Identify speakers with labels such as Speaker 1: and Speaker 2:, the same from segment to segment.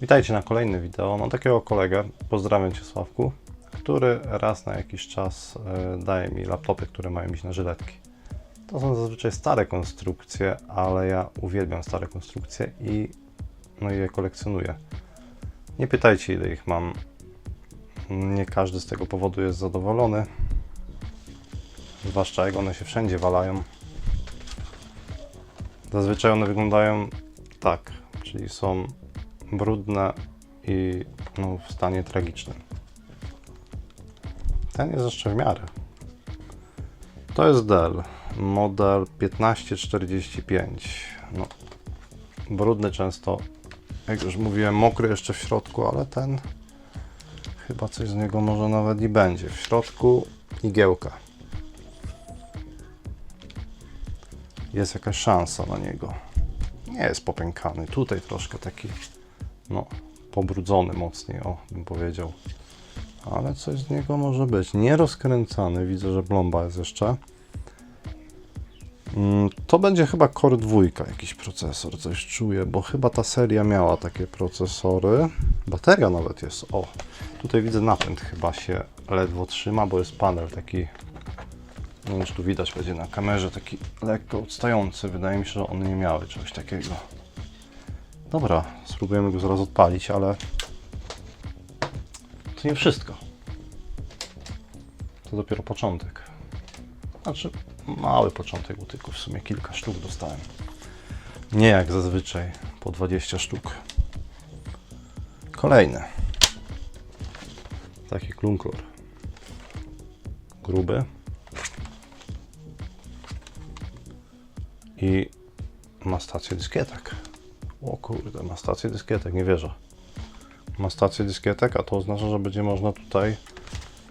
Speaker 1: Witajcie na kolejnym wideo. Mam takiego kolegę, pozdrawiam Cię Sławku, który raz na jakiś czas e, daje mi laptopy, które mają iść na żyletki. To są zazwyczaj stare konstrukcje, ale ja uwielbiam stare konstrukcje i no je kolekcjonuję. Nie pytajcie ile ich mam. Nie każdy z tego powodu jest zadowolony. Zwłaszcza jak one się wszędzie walają. Zazwyczaj one wyglądają tak, czyli są brudne i no, w stanie tragicznym. Ten jest jeszcze w miarę. To jest Dell, model 1545. No, brudny często, jak już mówiłem, mokry jeszcze w środku, ale ten chyba coś z niego może nawet i będzie. W środku igiełka. Jest jakaś szansa na niego. Nie jest popękany. Tutaj troszkę taki no, pobrudzony mocniej, o, bym powiedział. Ale coś z niego może być. Nie rozkręcany, widzę, że plomba jest jeszcze. Mm, To będzie chyba Core 2, jakiś procesor, coś czuję, bo chyba ta seria miała takie procesory. Bateria nawet jest, o. Tutaj widzę napęd chyba się ledwo trzyma, bo jest panel taki, nie wiem czy tu widać będzie na kamerze, taki lekko odstający. Wydaje mi się, że one nie miały czegoś takiego. Dobra, spróbujemy go zaraz odpalić, ale to nie wszystko. To dopiero początek. Znaczy, mały początek, tylko w sumie kilka sztuk dostałem. Nie jak zazwyczaj, po 20 sztuk. Kolejny. Taki klunklor. Gruby. I ma stację dyskietek. O kurde, ma stację dyskietek, nie wierzę. Ma stację dyskietek, a to oznacza, że będzie można tutaj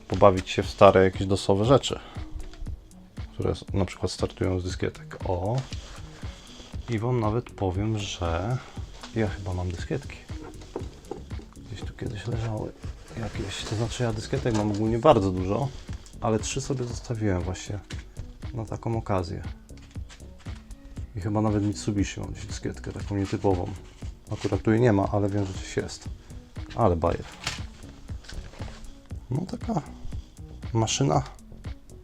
Speaker 1: pobawić się w stare jakieś dosowe rzeczy, które na przykład startują z dyskietek. O! I wam nawet powiem, że ja chyba mam dyskietki. Gdzieś tu kiedyś leżały jakieś, to znaczy ja dyskietek mam ogólnie bardzo dużo, ale trzy sobie zostawiłem właśnie na taką okazję. I chyba nawet Mitsubishi mam dyskietkę, taką nietypową. Akurat tu jej nie ma, ale wiem, że gdzieś jest. Ale bajer. No taka maszyna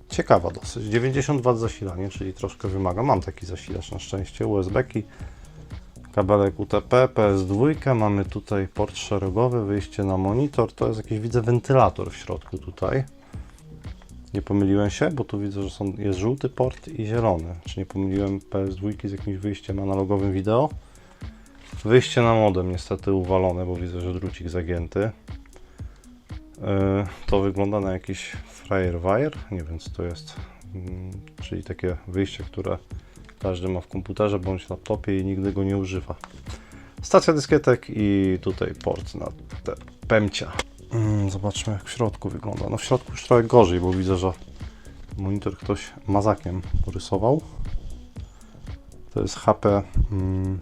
Speaker 1: ciekawa dosyć. 90 W zasilanie, czyli troszkę wymaga. Mam taki zasilacz na szczęście, USB-ki, kabelek UTP, PS2, mamy tutaj port szeregowy, wyjście na monitor, to jest jakiś, widzę, wentylator w środku tutaj. Nie pomyliłem się, bo tu widzę, że są, jest żółty port i zielony. Czy nie pomyliłem PS2 z jakimś wyjściem analogowym wideo? Wyjście na modem niestety uwalone, bo widzę, że drucik zagięty. Yy, To wygląda na jakiś Firewire, nie wiem co to jest, Mm, czyli takie wyjście, które każdy ma w komputerze bądź laptopie i nigdy go nie używa. Stacja dyskietek i tutaj port na te pemcia. Mm, Zobaczmy jak w środku wygląda. No w środku już trochę gorzej, bo widzę, że monitor ktoś mazakiem porysował. To jest HP, mm,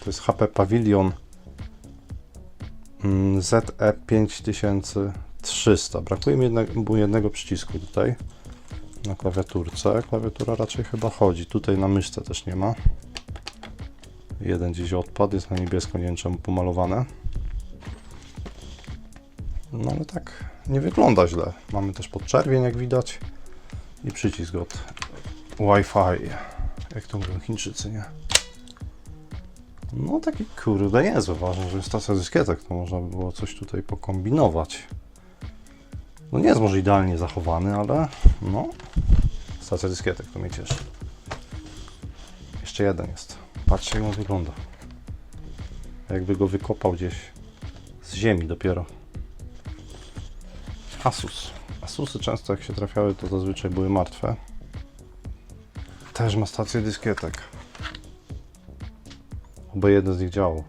Speaker 1: to jest HP Pavilion mm, ZE 5300. Brakuje mi jednego, jednego przycisku tutaj na klawiaturce. Klawiatura raczej chyba chodzi. Tutaj na myszce też nie ma. Jeden gdzieś odpadł, jest na niebiesko, nie wiem czemu pomalowane. No ale tak nie wygląda źle. Mamy też podczerwień jak widać i przycisk od Wi-Fi. Jak to mówią Chińczycy, nie? No taki kurde niezły, ważne, że jest stacja dyskietek, to można by było coś tutaj pokombinować. No nie jest może idealnie zachowany, ale no stacja dyskietek to mnie cieszy. Jeszcze jeden jest. Patrzcie jak on wygląda. Jakby go wykopał gdzieś z ziemi dopiero. Asus. Asusy często jak się trafiały to zazwyczaj były martwe. Też ma stację dyskietek. Oby jeden z nich działał.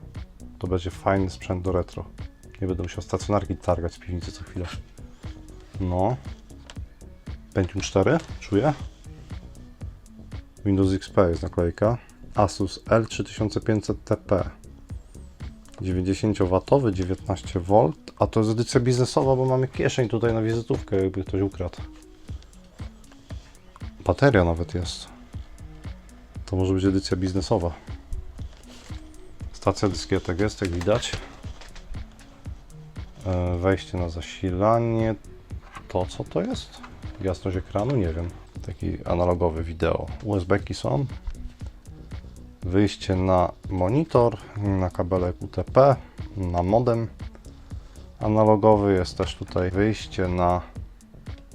Speaker 1: To będzie fajny sprzęt do retro. Nie będę musiał stacjonarki targać z piwnicy co chwilę. No. Pentium 4, czuję. Windows XP jest naklejka. Asus L3500TP. 90W, 19V, a to jest edycja biznesowa, bo mamy kieszeń tutaj na wizytówkę, jakby ktoś ukradł. Bateria nawet jest. To może być edycja biznesowa. Stacja dyskietek jest, jak widać. E, Wejście na zasilanie. To co to jest? Jasność ekranu? Nie wiem. Taki analogowy wideo. USB-ki są. Wyjście na monitor, na kabelek UTP, na modem analogowy. Jest też tutaj wyjście na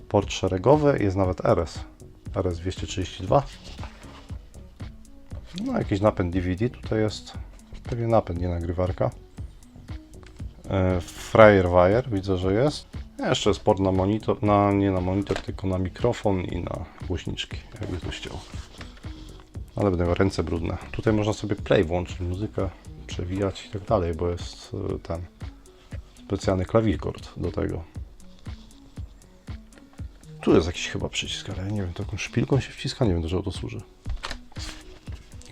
Speaker 1: port szeregowy. Jest nawet RS. RS232. No, jakiś napęd DVD tutaj jest. Pewnie napęd, nie nagrywarka. E, Firewire widzę, że jest. Jeszcze jest port na monitor, na, nie na monitor, tylko na mikrofon i na głośniczki, jakby ktoś chciał. Ale będą ręce brudne. Tutaj można sobie play włączyć, muzykę przewijać i tak dalej, bo jest e, ten specjalny klawikord do tego. Tu jest jakiś chyba przycisk, ale ja nie wiem, taką szpilką się wciska, nie wiem do czego to służy.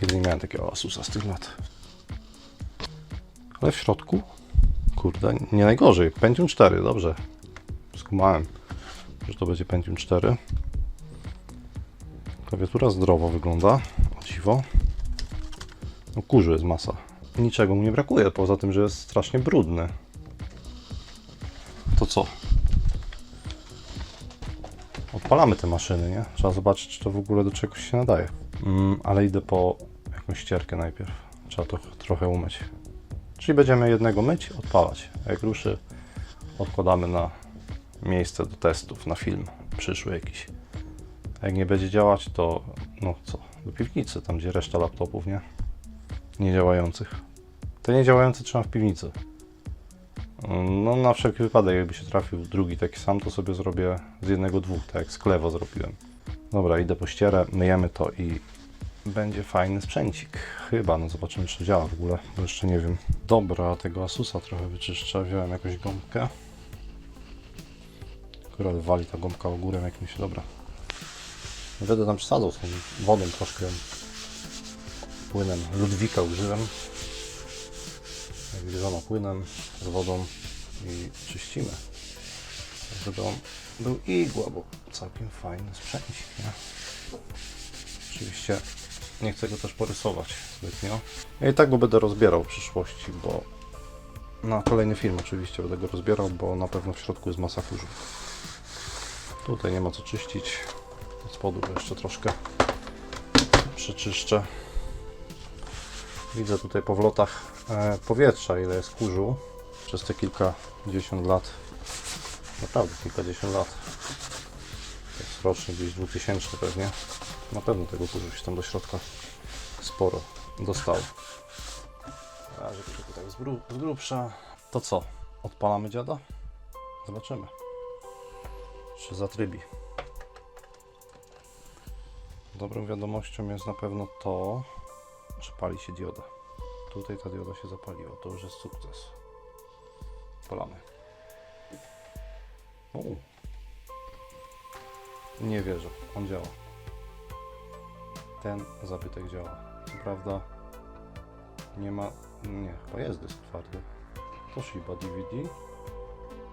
Speaker 1: Kiedy nie miałem takiego Asusa z tych lat. Ale w środku, kurde, nie najgorzej. Pentium 4, dobrze. Skumałem, że to będzie Pentium 4. Klawiatura zdrowo wygląda, No kurzu jest masa. Niczego mu nie brakuje, poza tym, że jest strasznie brudny. To co? Odpalamy te maszyny, nie? Trzeba zobaczyć, czy to w ogóle do czegoś się nadaje. Mm, ale idę po jakąś ścierkę najpierw. Trzeba to trochę umyć. Czyli będziemy jednego myć, odpalać. A jak ruszy, odkładamy na miejsce do testów, na film przyszły jakiś. A jak nie będzie działać, to no co, do piwnicy, tam gdzie reszta laptopów, nie? Niedziałających. Te niedziałające trzymam w piwnicy. No na wszelki wypadek, jakby się trafił drugi taki sam, to sobie zrobię z jednego dwóch, tak jak z Klewo zrobiłem. Dobra, idę po ścierę, myjemy to i będzie fajny sprzęcik. Chyba, no zobaczymy czy działa w ogóle, bo jeszcze nie wiem. Dobra, tego Asusa trochę wyczyszczę, wziąłem jakąś gąbkę. Akurat wali ta gąbka ogórem jakimś, dobra. Będę tam przesadzał z tą wodą troszkę. Płynem Ludwika użyłem. Wiadomo, płynem z wodą i czyścimy. Żeby on był igła, bo całkiem fajny sprzęcik, nie? Oczywiście nie chcę go też porysować zbytnio. Ja i tak go będę rozbierał w przyszłości, bo na kolejny film oczywiście będę go rozbierał, bo na pewno w środku jest masa kurzu. Tutaj nie ma co czyścić. Od spodu go jeszcze troszkę przeczyszczę. Widzę tutaj po wlotach e, powietrza, ile jest kurzu przez te kilkadziesiąt lat. Naprawdę kilkadziesiąt lat. To jest rocznie gdzieś 2000 pewnie. Na pewno tego kurzu się tam do środka sporo dostało. Na razie gru- z grubsza. To co? Odpalamy dziada? Zobaczymy. Czy zatrybi. Dobrą wiadomością jest na pewno to, że pali się dioda. Tutaj ta dioda się zapaliła. To już jest sukces. Polamy. O. Nie wierzę. On działa. Ten zabytek działa. Co prawda nie ma... Nie, chyba jest dysk twardy. Toshiba DVD.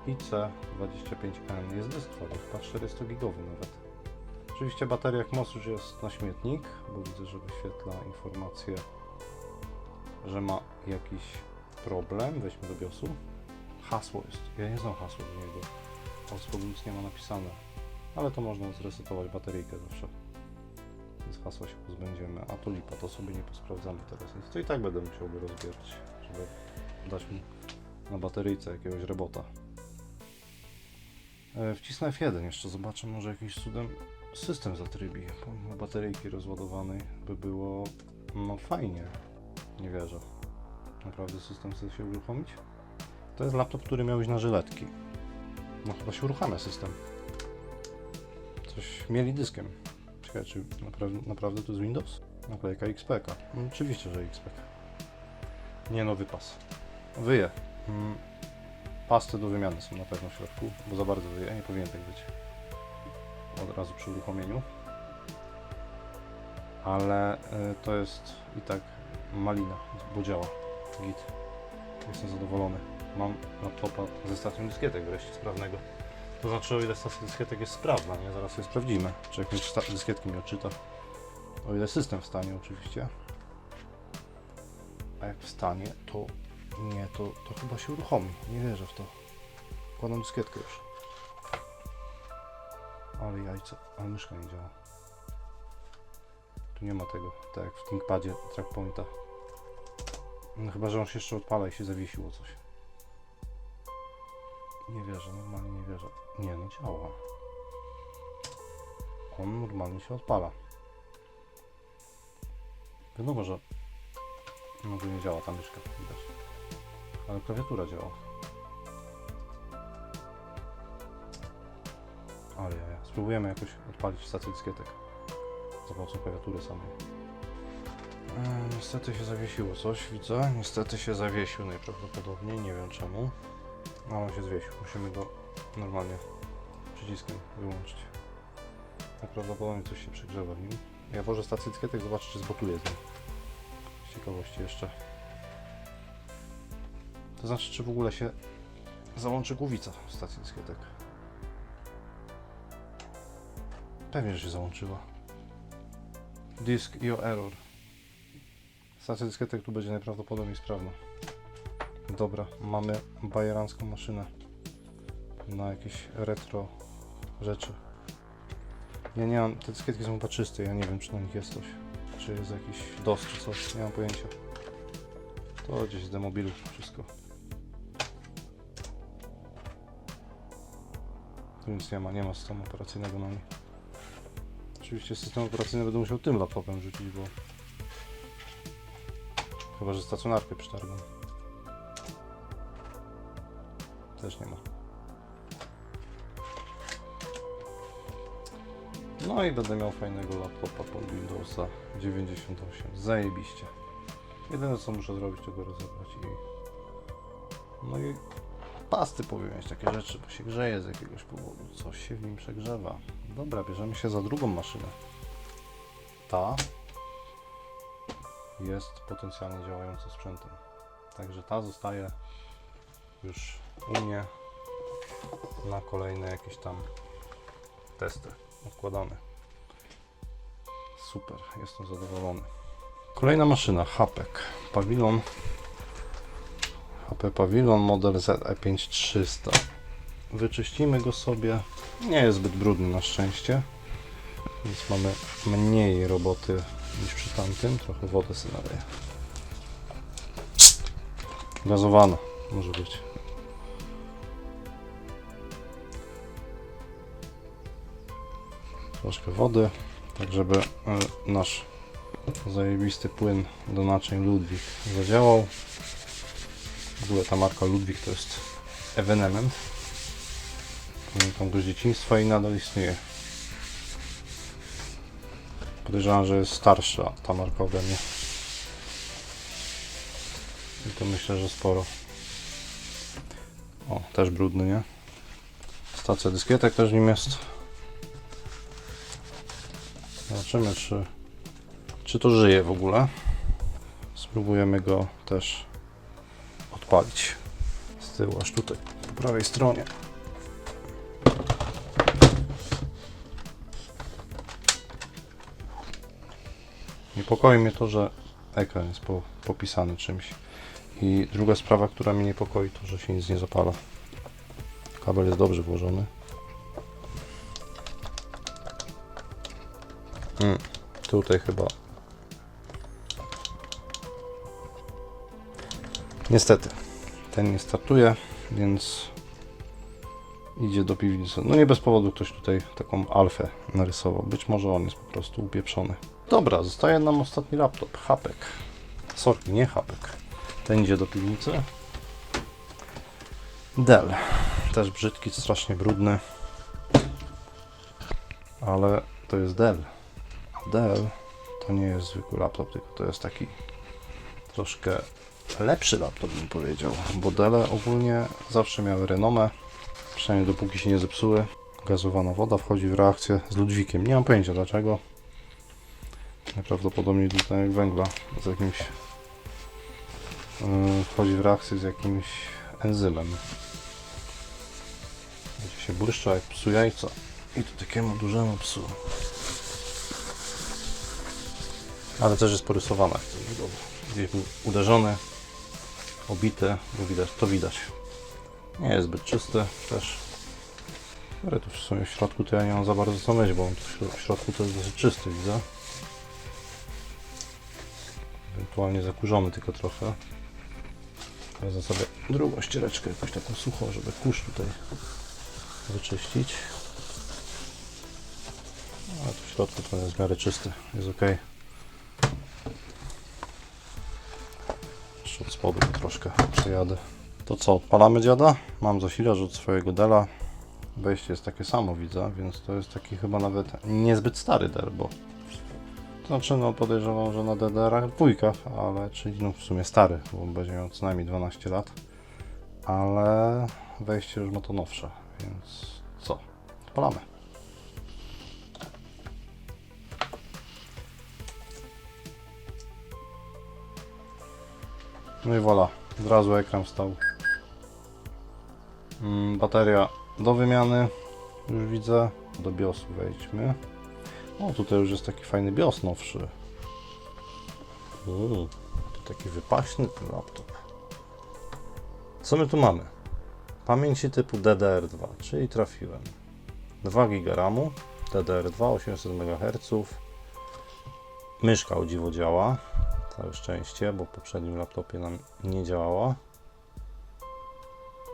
Speaker 1: IC25N jest dysk twardy, chyba 400 gigowy nawet. Oczywiście bateria jak MOS już jest na śmietnik, bo widzę, że wyświetla informację, że ma jakiś problem. Weźmy do BIOSu. Hasło jest. Ja nie znam hasła do niego. Spodu nic nie ma napisane. Ale to można zresetować bateryjkę zawsze. Więc hasła się pozbędziemy. A to lipa, to sobie nie posprawdzamy teraz. Więc to i tak będę musiał go rozbierać, żeby dać mu na bateryjce jakiegoś robota. E, Wcisnę F1 jeszcze, zobaczę może jakimś cudem system zatrybi. Pomimo bateryjki rozładowanej by było no fajnie. Nie wierzę. Naprawdę system chce się uruchomić? To jest laptop, który miał iść na żyletki. No chyba się uruchamia system. Coś mieli dyskiem. Czekaj, czy naprawdę, naprawdę to jest Windows? Naklejka XPK. No, oczywiście, że XPK. Nie no, wypas. Wyje. Mm. Pasty do wymiany są na pewno w środku, bo za bardzo wyje. Nie powinien tak być. Od razu przy uruchomieniu. Ale y, to jest i tak malina, bo działa. Git. Jestem zadowolony. Mam laptopa ze stacją dyskietek wreszcie sprawnego. To znaczy, o ile stacja dyskietek jest sprawna, nie? Zaraz sobie sprawdzimy, czy jakieś dyskietki mi odczyta. O ile system wstanie oczywiście. A jak wstanie, to nie, to, to chyba się uruchomi. Nie wierzę w to. Wkładam dyskietkę już. Ale jajco, ale myszka nie działa. Tu nie ma tego, tak jak w ThinkPadzie trackpointa. No chyba, że on się jeszcze odpala i się zawiesiło coś. Nie wierzę, normalnie nie wierzę. Nie, no działa. On normalnie się odpala. Wiadomo, że może nie działa ta myszka, widać. Ale klawiatura działa. Ale ja. Spróbujemy jakoś odpalić stację dyskietek. Za pomocą klawiatury samej. E, niestety się zawiesiło coś, widzę. Niestety się zawiesił najprawdopodobniej, nie wiem czemu. A on się zwiesił. Musimy go normalnie przyciskiem wyłączyć. Najprawdopodobniej coś się przegrzewa w nim. Ja włożę stację dyskietek, zobaczę czy zbotuje z nim. Z ciekawości jeszcze. To znaczy, czy w ogóle się załączy głowica w stacji dyskietek. Pewnie, że się załączyła. Disk IO error. Stacja dyskietek tu będzie najprawdopodobniej sprawna. Dobra, mamy bajerancką maszynę na jakieś retro rzeczy. Ja nie mam, te dyskietki są chyba czyste, ja nie wiem czy na nich jest coś. Czy jest jakiś DOS czy coś, nie mam pojęcia. To gdzieś z demobilu wszystko. Tu nic nie ma, nie ma systemu operacyjnego na nim. Oczywiście system operacyjny będę musiał tym laptopem rzucić, bo... Chyba, że stacjonarkę przytargam. Też nie ma. No i będę miał fajnego laptopa pod Windowsa 98. Zajebiście. Jedyne co muszę zrobić to go rozebrać i... No i pasty powyjąć, takie rzeczy, bo się grzeje z jakiegoś powodu. Coś się w nim przegrzewa. Dobra, bierzemy się za drugą maszynę. Ta jest potencjalnie działającym sprzętem. Także ta zostaje już u mnie na kolejne jakieś tam testy odkładane. Super, jestem zadowolony. Kolejna maszyna, Hapek. Pawilon HP Pavilion model ZE5300. Wyczyścimy go sobie. Nie jest zbyt brudny na szczęście. Więc mamy mniej roboty niż przy tamtym. Trochę wody sobie naleję. Gazowana może być. Troszkę wody, tak żeby e, nasz zajebisty płyn do naczyń Ludwik zadziałał. W ogóle ta marka Ludwik to jest ewenement. Pamiętam go z dzieciństwa i nadal istnieje. Podejrzewam, że jest starsza ta marka ode mnie. I to myślę, że sporo. O, też brudny, nie? Stacja dyskietek też w nim jest. Zobaczymy, czy, czy to żyje w ogóle. Spróbujemy go też odpalić z tyłu, aż tutaj, po prawej stronie. Niepokoi mnie to, że ekran jest po, popisany czymś. I druga sprawa, która mnie niepokoi, to, że się nic nie zapala. Kabel jest dobrze włożony. Mm, tutaj chyba Niestety, ten nie startuje, więc idzie do piwnicy. No nie bez powodu ktoś tutaj taką alfę narysował. Być może on jest po prostu upieprzony. Dobra, zostaje nam ostatni laptop, Hapek. Sorki, nie Hapek. Ten idzie do piwnicy. Dell. Też brzydki, strasznie brudny. Ale to jest Dell. Dell to nie jest zwykły laptop, tylko to jest taki troszkę lepszy laptop bym powiedział, bo Dele ogólnie zawsze miały renomę, przynajmniej dopóki się nie zepsuły. Gazowana woda wchodzi w reakcję z Ludwikiem. Nie mam pojęcia dlaczego. Najprawdopodobniej dwutlenek węgla z jakimś yy, wchodzi w reakcję z jakimś enzymem. Będzie się błyszcza jak psu jajca. I to takiemu dużemu psu. Ale też jest porysowane. Gdzieś był uderzony, obite, no widać, to widać. Nie jest zbyt czysty też. Ale tu w sumie w środku to ja nie mam za bardzo co myśleć, bo w środku to jest dosyć czysty, widzę. Ewentualnie zakurzony tylko trochę. Wezmę sobie drugą ściereczkę, jakąś taką suchą, żeby kurz tutaj wyczyścić. A tu w środku to jest w miarę czysty, jest ok. Jeszcze od spodu troszkę przejadę. To co, odpalamy dziada? Mam zasilacz od swojego Dela. Wejście jest takie samo, widzę, więc to jest taki chyba nawet niezbyt stary Dell, bo znaczy, no podejrzewam, że na DDR-ach dwójkach, ale czyli no w sumie stary, bo będzie miał co najmniej 12 lat, ale wejście już ma to nowsze, więc co, odpalamy. No i voilà, od razu ekran wstał. Mm, bateria do wymiany, już widzę. Do BIOSu wejdźmy. O, tutaj już jest taki fajny BIOS nowszy. Taki wypaśny ten laptop. Co my tu mamy? Pamięci typu DDR2, czyli trafiłem. 2 GB RAMu, DDR2 800 MHz. Myszka o dziwo działa. Całe szczęście, bo w poprzednim laptopie nam nie działała.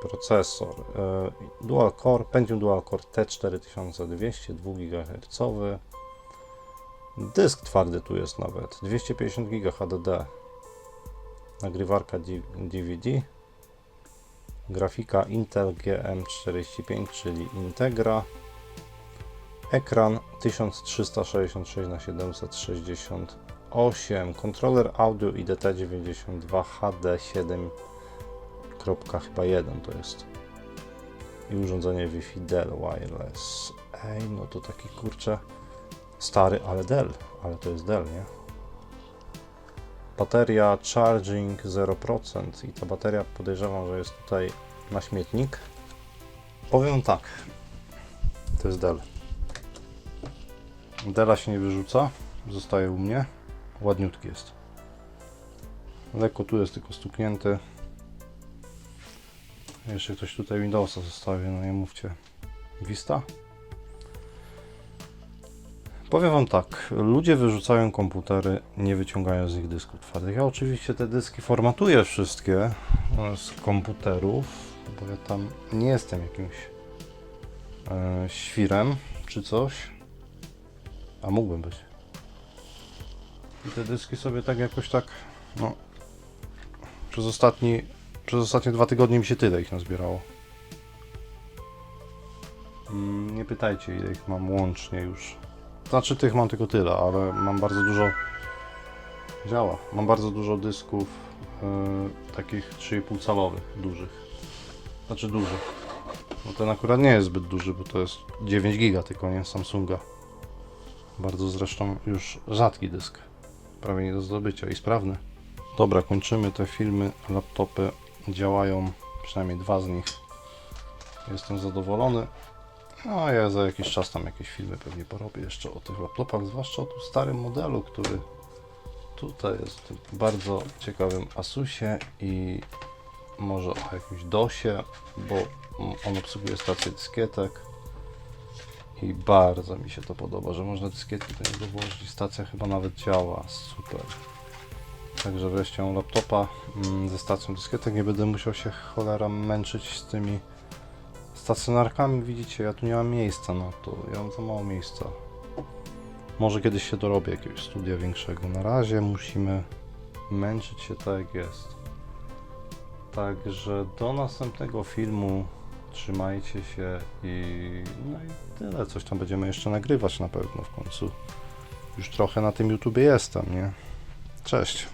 Speaker 1: Procesor e, Dual Core, Pentium Dual Core T4200, 2 GHz. Dysk twardy tu jest nawet, 250 GB HDD. Nagrywarka DVD. Grafika Intel GM45, czyli Integra. Ekran 1366 na 768. Kontroler audio IDT92 HD7 kropka chyba 1 to jest. I urządzenie Wi-Fi Dell Wireless. Ej, no to taki kurczę stary, ale Dell, ale to jest Dell, nie? Bateria charging 0% i ta bateria podejrzewam, że jest tutaj na śmietnik. Powiem tak. To jest Dell. Della się nie wyrzuca, zostaje u mnie. Ładniutki jest. Lekko tu jest tylko stuknięty. Jeszcze ktoś tutaj Windowsa zostawił, no nie mówcie. Vista? Powiem Wam tak, ludzie wyrzucają komputery, nie wyciągają z nich dysków twardych. Ja oczywiście te dyski formatuję wszystkie e, z komputerów, bo ja tam nie jestem jakimś e, świrem czy coś, a mógłbym być. I te dyski sobie tak jakoś tak, no, przez ostatni przez ostatnie dwa tygodnie mi się tyle ich nazbierało. Mm, Nie pytajcie ile ich mam łącznie już. Znaczy tych mam tylko tyle, ale mam bardzo dużo. Działa. Mam bardzo dużo dysków yy, takich 3,5 calowych, dużych. Znaczy dużych. No ten akurat nie jest zbyt duży, bo to jest 9 giga tylko, nie? Samsunga. Bardzo zresztą już rzadki dysk. Prawie nie do zdobycia i sprawny. Dobra, kończymy te filmy. Laptopy działają, przynajmniej dwa z nich. Jestem zadowolony. No, ja za jakiś czas tam jakieś filmy pewnie porobię jeszcze o tych laptopach, zwłaszcza o tym starym modelu, który tutaj jest w tym bardzo ciekawym Asusie i może o jakimś DOSie, bo on obsługuje stację dyskietek i bardzo mi się to podoba, że można dyskietki do niego włożyć stacja chyba nawet działa, super. Także wreszcie mam laptopa mm, ze stacją dyskietek. Nie będę musiał się cholera męczyć z tymi stacjonarkami. Widzicie, ja tu nie mam miejsca na to. Ja mam za mało miejsca. Może kiedyś się dorobię jakiegoś studia większego. Na razie musimy męczyć się tak jak jest. Także do następnego filmu. Trzymajcie się i no i tyle. Coś tam będziemy jeszcze nagrywać na pewno w końcu. Już trochę na tym YouTubie jestem, nie? Cześć.